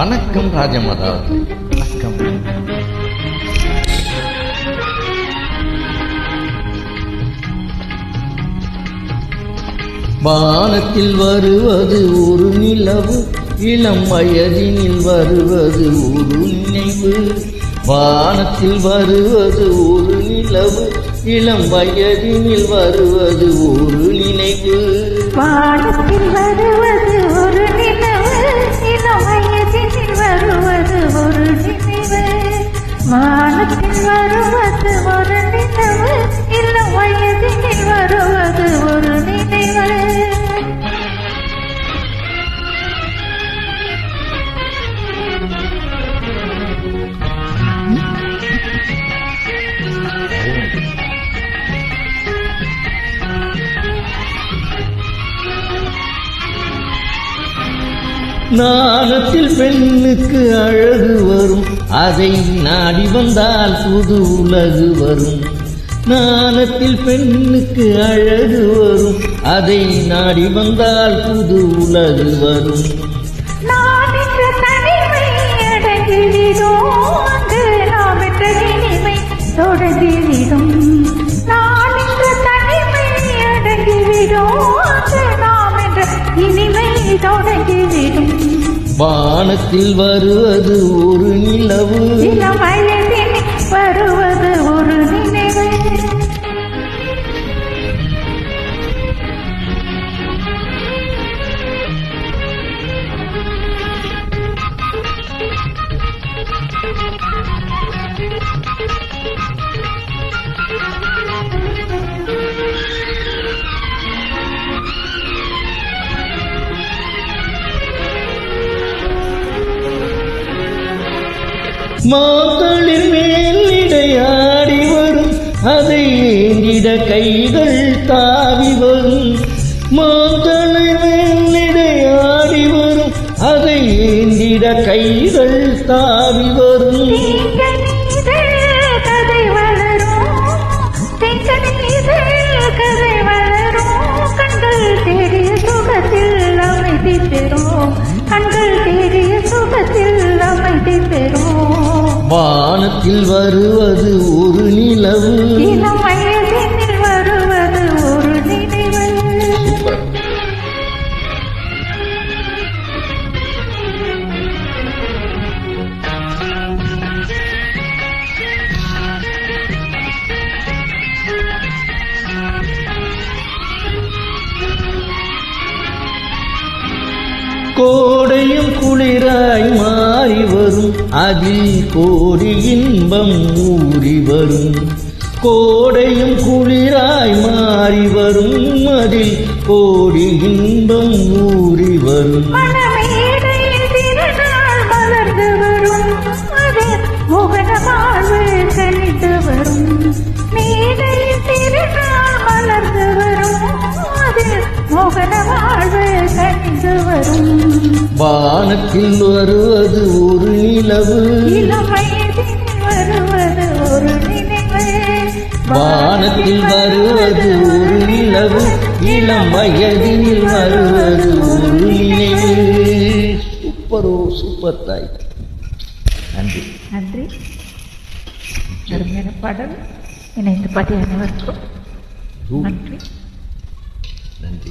வணக்கம் ராஜமாதா. வணக்கம். வானத்தில் வருவது ஒரு நிலவு இளம் வயதினில் வருவது ஒரு நினைவு. வானத்தில் வருவது ஒரு நிலவு இளம் வயதினில் வருவது ஒரு நினைவு. வானத்தில் வருவது நாணத்தில் பெண்ணுக்கு அழகு வரும். அதை நாடி வந்தால் புது உலகு வரும். நாணத்தில் பெண்ணுக்கு அழகு வரும். அதை நாடி வந்தால் புது உலகு வரும். நான் நாம் என்ற தொடங்கிவிடும் நான் என்ற தனிமை அடங்கிவிடும். நாம் என்ற இனிமை தொடங்கிவிடும் வானத்தில் வருவது ஒரு நிலவு. மாக்களின் மேல் இடையாடி வரும். அதை ஏந்திட கைகள் தாவி வரும். மாக்களின் மேல் இடையாடி வரும். அதை ஏந்திட கைகள் தாவி வரும். கண்கள் தேடிய சுகத்தில் அமைதி பெறும். வானத்தில் வருவது ஒரு நிலவு. வருவது ஒரு நினைவு. கோடையும் வரும் அதில் கோடி இன்பம் ஊறி வரும். கோடையும் குளிராய் மாறி வரும். அதில் கோடி இன்பம் ஊறி வரும். வானத்தில் வருவது ஒரு நிலவு. வானத்தில் வருவது ஒரு நிலவு. இளம் வயதில் வருவது ஒரு நினைவு. சூப்பரோ சூப்பர் தாய். நன்றி. நன்றி. அருமையான பாடல். இணைந்து பாடிய அனைவருக்கும் நன்றி. நன்றி.